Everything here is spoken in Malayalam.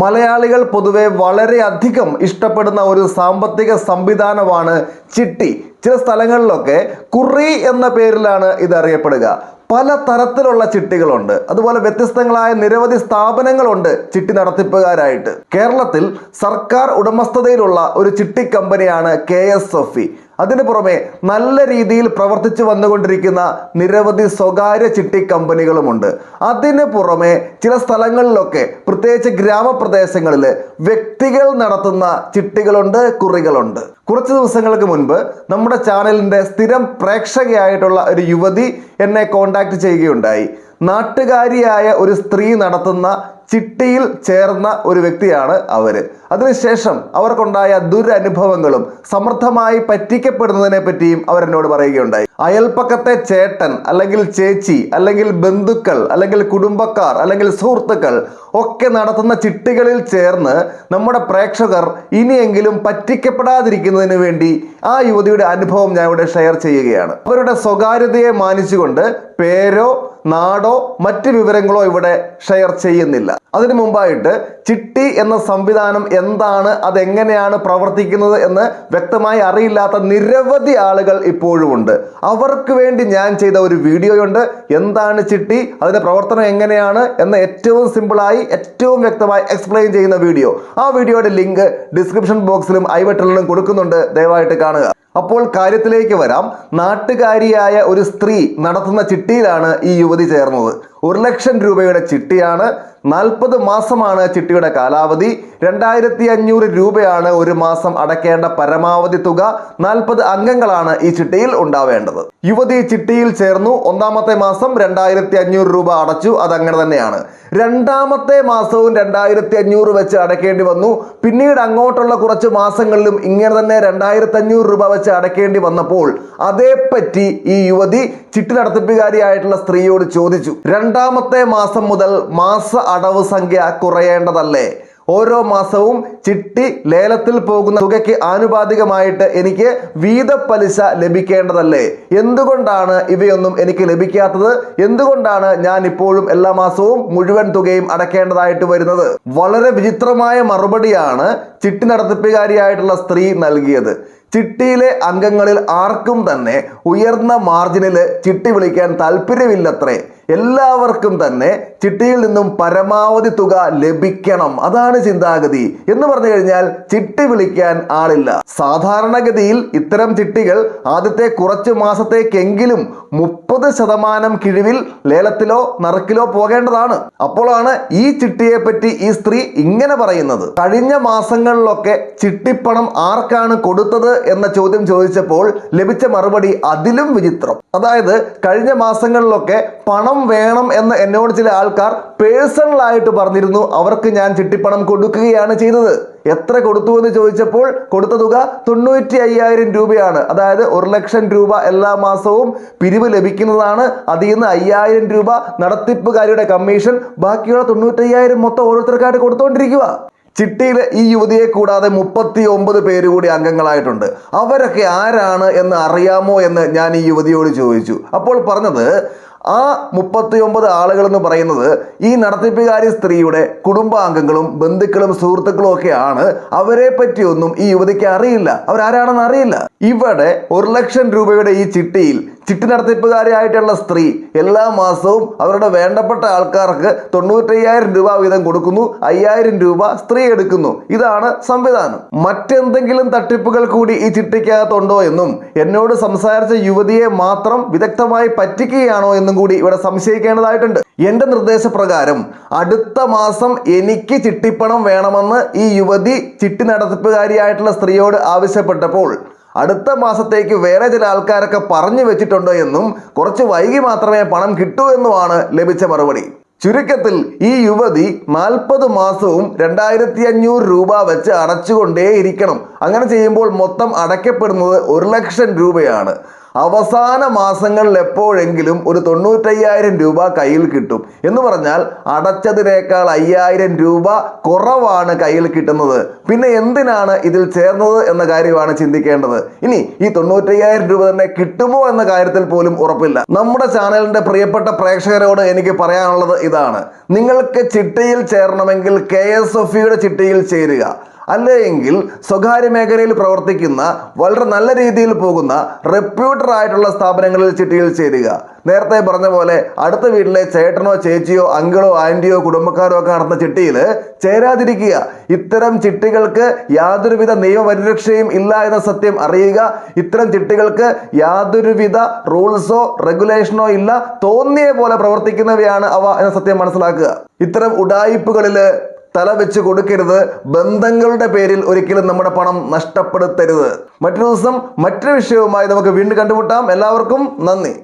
മലയാളികൾ പൊതുവെ വളരെയധികം ഇഷ്ടപ്പെടുന്ന ഒരു സാമ്പത്തിക സംവിധാനമാണ് ചിട്ടി. ചില സ്ഥലങ്ങളിലൊക്കെ കുറി എന്ന പേരിലാണ് ഇത് അറിയപ്പെടുക പല തരത്തിലുള്ള ചിട്ടികളുണ്ട്. അതുപോലെ വ്യത്യസ്തങ്ങളായ നിരവധി സ്ഥാപനങ്ങളുണ്ട് ചിട്ടി നടത്തിപ്പുകാരായിട്ട്. കേരളത്തിൽ സർക്കാർ ഉടമസ്ഥതയിലുള്ള ഒരു ചിട്ടി കമ്പനിയാണ് കെ എസ് എഫ് ഇ. അതിനു പുറമെ നല്ല രീതിയിൽ പ്രവർത്തിച്ചു വന്നുകൊണ്ടിരിക്കുന്ന നിരവധി സ്വകാര്യ ചിട്ടി കമ്പനികളുമുണ്ട്. അതിന് പുറമെ ചില സ്ഥലങ്ങളിലൊക്കെ പ്രത്യേകിച്ച് ഗ്രാമപ്രദേശങ്ങളിൽ വ്യക്തികൾ നടത്തുന്ന ചിട്ടികളുണ്ട് കുറികളുണ്ട്. കുറച്ച് ദിവസങ്ങൾക്ക് മുൻപ് നമ്മുടെ ചാനലിന്റെ സ്ഥിരം പ്രേക്ഷകയായിട്ടുള്ള ഒരു യുവതി എന്നെ കോണ്ടാക്ട് ചെയ്യുകയുണ്ടായി. നാട്ടുകാരിയായ ഒരു സ്ത്രീ നടത്തുന്ന ചിട്ടിയിൽ ചേർന്ന ഒരു വ്യക്തിയാണ് അവർ. അതിനുശേഷം അവർക്കുണ്ടായ ദുരനുഭവങ്ങളും സമൃദ്ധമായി പറ്റിക്കപ്പെടുന്നതിനെ പറ്റിയും അവരെന്നോട് പറയുകയുണ്ടായി. അയൽപ്പക്കത്തെ ചേട്ടൻ അല്ലെങ്കിൽ ചേച്ചി അല്ലെങ്കിൽ ബന്ധുക്കൾ അല്ലെങ്കിൽ കുടുംബക്കാർ അല്ലെങ്കിൽ സുഹൃത്തുക്കൾ ഒക്കെ നടത്തുന്ന ചിട്ടികളിൽ ചേർന്ന് നമ്മുടെ പ്രേക്ഷകർ ഇനിയെങ്കിലും പറ്റിക്കപ്പെടാതിരിക്കുന്നതിന് വേണ്ടി ആ യുവതിയുടെ അനുഭവം ഞാൻ ഇവിടെ ഷെയർ ചെയ്യുകയാണ്. അവരുടെ സ്വകാര്യതയെ മാനിച്ചുകൊണ്ട് പേരോ നാടോ മറ്റ് വിവരങ്ങളോ ഇവിടെ ഷെയർ ചെയ്യുന്നില്ല. അതിനു മുമ്പായിട്ട് ചിട്ടി എന്ന സംവിധാനം എന്താണ് അതെങ്ങനെയാണ് പ്രവർത്തിക്കുന്നത് എന്ന് വ്യക്തമായി അറിയില്ലാത്ത നിരവധി ആളുകൾ ഇപ്പോഴുമുണ്ട്. അവർക്ക് വേണ്ടി ഞാൻ ചെയ്ത ഒരു വീഡിയോയുണ്ട്. എന്താണ് ചിട്ടി അതിന്റെ പ്രവർത്തനം എങ്ങനെയാണ് എന്ന് ഏറ്റവും സിമ്പിളായി ഏറ്റവും വ്യക്തമായി എക്സ്പ്ലെയിൻ ചെയ്യുന്ന വീഡിയോ. ആ വീഡിയോയുടെ ലിങ്ക് ഡിസ്ക്രിപ്ഷൻ ബോക്സിലും ഐ ബട്ടണിലും കൊടുക്കുന്നുണ്ട്. ദയവായിട്ട് കാണുക. അപ്പോൾ കാര്യത്തിലേക്ക് വരാം. നാട്ടുകാരിയായ ഒരു സ്ത്രീ നടത്തുന്ന ചിട്ടിയിലാണ് ഈ യുവതി ചേർന്നത്. ഒരു ലക്ഷം രൂപയുടെ ചിട്ടിയാണ്. നാൽപ്പത് മാസമാണ് ചിട്ടിയുടെ കാലാവധി. രണ്ടായിരത്തി അഞ്ഞൂറ് രൂപയാണ് ഒരു മാസം അടക്കേണ്ട പരമാവധി തുക. നാൽപ്പത് അംഗങ്ങളാണ് ഈ ചിട്ടിയിൽ ഉണ്ടാവേണ്ടത്. യുവതി ചിട്ടിയിൽ ചേർന്നു. ഒന്നാമത്തെ മാസം രണ്ടായിരത്തി അഞ്ഞൂറ് രൂപ അടച്ചു. അതങ്ങനെ തന്നെയാണ്. രണ്ടാമത്തെ മാസവും രണ്ടായിരത്തി അഞ്ഞൂറ് വെച്ച് അടക്കേണ്ടി വന്നു. പിന്നീട് അങ്ങോട്ടുള്ള കുറച്ച് മാസങ്ങളിലും ഇങ്ങനെ തന്നെ രണ്ടായിരത്തി അഞ്ഞൂറ് രൂപ വെച്ച് അടക്കേണ്ടി വന്നപ്പോൾ അതേപ്പറ്റി ഈ യുവതി ചിട്ടി നടത്തിപ്പുകാരിയായിട്ടുള്ള സ്ത്രീയോട് ചോദിച്ചു. രണ്ടാമത്തെ മാസം മുതൽ മാസ അടവ് സംഖ്യ കുറയേണ്ടതല്ലേ? ഓരോ മാസവും ചിട്ടി ലേലത്തിൽ പോകുന്ന തുകയ്ക്ക് ആനുപാതികമായിട്ട് എനിക്ക് വീതപ്പലിശ ലഭിക്കേണ്ടതല്ലേ? എന്തുകൊണ്ടാണ് ഇവയൊന്നും എനിക്ക് ലഭിക്കാത്തത്? എന്തുകൊണ്ടാണ് ഞാൻ ഇപ്പോഴും എല്ലാ മാസവും മുഴുവൻ തുകയും അടക്കേണ്ടതായിട്ട് വരുന്നത്? വളരെ വിചിത്രമായ മറുപടിയാണ് ചിട്ടി നടത്തിപ്പുകാരിയായിട്ടുള്ള സ്ത്രീ നൽകിയത്. ചിട്ടിയിലെ അംഗങ്ങളിൽ ആർക്കും തന്നെ ഉയർന്ന മാർജിനിൽ ചിട്ടി വിളിക്കാൻ താല്പര്യമില്ലത്രേ. എല്ലാവർക്കും തന്നെ ചിട്ടിയിൽ നിന്നും പരമാവധി തുക ലഭിക്കണം. അതാണ് ചിന്താഗതി. എന്ന് പറഞ്ഞു കഴിഞ്ഞാൽ ചിട്ടി വിളിക്കാൻ ആളില്ല. സാധാരണഗതിയിൽ ഇത്തരം ചിട്ടികൾ ആദ്യത്തെ കുറച്ച് മാസത്തേക്കെങ്കിലും മുപ്പത് ശതമാനം കിഴിവിൽ ലേലത്തിലോ നറുക്കിലോ പോകേണ്ടതാണ്. അപ്പോഴാണ് ഈ ചിട്ടിയെ പറ്റി ഈ സ്ത്രീ ഇങ്ങനെ പറയുന്നത്. കഴിഞ്ഞ മാസങ്ങളിലൊക്കെ ചിട്ടിപ്പണം ആർക്കാണ് കൊടുത്തത് എന്ന ചോദ്യം ചോദിച്ചപ്പോൾ ലഭിച്ച മറുപടി അതിലും വിചിത്രം. അതായത് കഴിഞ്ഞ മാസങ്ങളിലൊക്കെ പണം വേണം എന്ന് എന്നോട് ചില ആൾക്കാർ പേഴ്സണലായിട്ട് പറഞ്ഞിരുന്നു. അവർക്ക് ഞാൻ ചിട്ടിപ്പണം കൊടുക്കുകയാണ് ചെയ്തത്. എത്ര കൊടുത്തു എന്ന് ചോദിച്ചപ്പോൾ കൊടുത്ത തുക തൊണ്ണൂറ്റി അയ്യായിരം രൂപയാണ്. അതായത് ഒരു ലക്ഷം രൂപ എല്ലാ മാസവും പിരിവ് ലഭിക്കുന്നതാണ്. അതിൽ നിന്ന് അയ്യായിരം രൂപ നടത്തിപ്പുകാരിയുടെ കമ്മീഷൻ ബാക്കിയുള്ള തൊണ്ണൂറ്റി അയ്യായിരം മൊത്തം ഓരോരുത്തർക്കായിട്ട് കൊടുത്തുകൊണ്ടിരിക്കുക ചിട്ടിയിൽ ഈ യുവതിയെ കൂടാതെ മുപ്പത്തി ഒമ്പത് പേര് കൂടി അംഗങ്ങളായിട്ടുണ്ട്. അവരൊക്കെ ആരാണ് എന്ന് അറിയാമോ എന്ന് ഞാൻ ഈ യുവതിയോട് ചോദിച്ചു. അപ്പോൾ പറഞ്ഞത് ആ മുപ്പത്തി ഒമ്പത് ആളുകൾ എന്ന് പറയുന്നത് ഈ നടത്തിപ്പുകാരി സ്ത്രീയുടെ കുടുംബാംഗങ്ങളും ബന്ധുക്കളും സുഹൃത്തുക്കളും ഒക്കെയാണ്. അവരെ പറ്റിയൊന്നും ഈ യുവതിക്ക് അറിയില്ല. അവരാരാണെന്ന് അറിയില്ല. ഇവിടെ ഒരു ലക്ഷം രൂപയുടെ ഈ ചിട്ടിയിൽ ചിട്ടി നടത്തിപ്പുകാരിയായിട്ടുള്ള സ്ത്രീ എല്ലാ മാസവും അവരുടെ വേണ്ടപ്പെട്ട ആൾക്കാർക്ക് തൊണ്ണൂറ്റയ്യായിരം രൂപ വീതം കൊടുക്കുന്നു. അയ്യായിരം രൂപ സ്ത്രീ എടുക്കുന്നു. ഇതാണ് സംവിധാനം. മറ്റെന്തെങ്കിലും തട്ടിപ്പുകൾ കൂടി ഈ ചിട്ടിക്കകത്തുണ്ടോ എന്നും എന്നോട് സംസാരിച്ച യുവതിയെ മാത്രം വിദഗ്ധമായി പറ്റിക്കുകയാണോ എന്നും കൂടി ഇവിടെ സംശയിക്കേണ്ടതായിട്ടുണ്ട്. എന്റെ നിർദ്ദേശപ്രകാരം അടുത്ത മാസം എനിക്ക് ചിട്ടിപ്പണം വേണമെന്ന് ഈ യുവതി ചിട്ടി നടത്തിപ്പുകാരിയായിട്ടുള്ള സ്ത്രീയോട് ആവശ്യപ്പെട്ടപ്പോൾ അടുത്ത മാസത്തേക്ക് വേറെ ചില ആൾക്കാരൊക്കെ പറഞ്ഞു വെച്ചിട്ടുണ്ടോ എന്നും കുറച്ച് വൈകി മാത്രമേ പണം കിട്ടൂ എന്നുമാണ് ലഭിച്ച മറുപടി. ചുരുക്കത്തിൽ ഈ യുവതി നാൽപ്പത് മാസവും രണ്ടായിരത്തി അഞ്ഞൂറ് രൂപ വെച്ച് അടച്ചുകൊണ്ടേയിരിക്കണം. അങ്ങനെ ചെയ്യുമ്പോൾ മൊത്തം അടയ്ക്കപ്പെടുന്നത് ഒരു ലക്ഷം രൂപയാണ്. അവസാന മാസങ്ങളിൽ എപ്പോഴെങ്കിലും ഒരു തൊണ്ണൂറ്റയ്യായിരം രൂപ കയ്യിൽ കിട്ടും. എന്ന് പറഞ്ഞാൽ അടച്ചതിനേക്കാൾ അയ്യായിരം രൂപ കുറവാണ് കയ്യിൽ കിട്ടുന്നത്. പിന്നെ എന്തിനാണ് ഇതിൽ ചേർന്നത് എന്ന കാര്യമാണ് ചിന്തിക്കേണ്ടത്. ഇനി ഈ തൊണ്ണൂറ്റയ്യായിരം രൂപ തന്നെ കിട്ടുമോ എന്ന കാര്യത്തിൽ പോലും ഉറപ്പില്ല. നമ്മുടെ ചാനലിന്റെ പ്രിയപ്പെട്ട പ്രേക്ഷകരോട് എനിക്ക് പറയാനുള്ളത് ഇതാണ്. നിങ്ങൾക്ക് ചിട്ടയിൽ ചേരണമെങ്കിൽ കെ എസ് എഫ് ചിട്ടയിൽ ചേരുക. അല്ലെങ്കിൽ സ്വകാര്യ മേഖലയിൽ പ്രവർത്തിക്കുന്ന വളരെ നല്ല രീതിയിൽ പോകുന്ന റെപ്യൂട്ടർ ആയിട്ടുള്ള സ്ഥാപനങ്ങളിൽ ചിട്ടിയിൽ ചേരുക. നേരത്തെ പറഞ്ഞ പോലെ അടുത്ത വീട്ടിലെ ചേട്ടനോ ചേച്ചിയോ അങ്കിളോ ആന്റിയോ കുടുംബക്കാരോ ഒക്കെ നടന്ന ചിട്ടിയിൽ ചേരാതിരിക്കുക. ഇത്തരം ചിട്ടികൾക്ക് യാതൊരുവിധ നിയമപരിരക്ഷയും ഇല്ല എന്ന സത്യം അറിയുക. ഇത്തരം ചിട്ടികൾക്ക് യാതൊരുവിധ റൂൾസോ റെഗുലേഷനോ ഇല്ല. തോന്നിയ പോലെ പ്രവർത്തിക്കുന്നവയാണ് അവ എന്ന സത്യം മനസ്സിലാക്കുക. ഇത്തരം ഉടായിപ്പുകളിൽ തല വെച്ച് കൊടുക്കരുത്. ബന്ധങ്ങളുടെ പേരിൽ ഒരിക്കലും നമ്മുടെ പണം നഷ്ടപ്പെടുത്തരുത്. മറ്റൊരു ദിവസം മറ്റൊരു വിഷയവുമായി നമുക്ക് വീണ്ടും കണ്ടുമുട്ടാം. എല്ലാവർക്കും നന്ദി.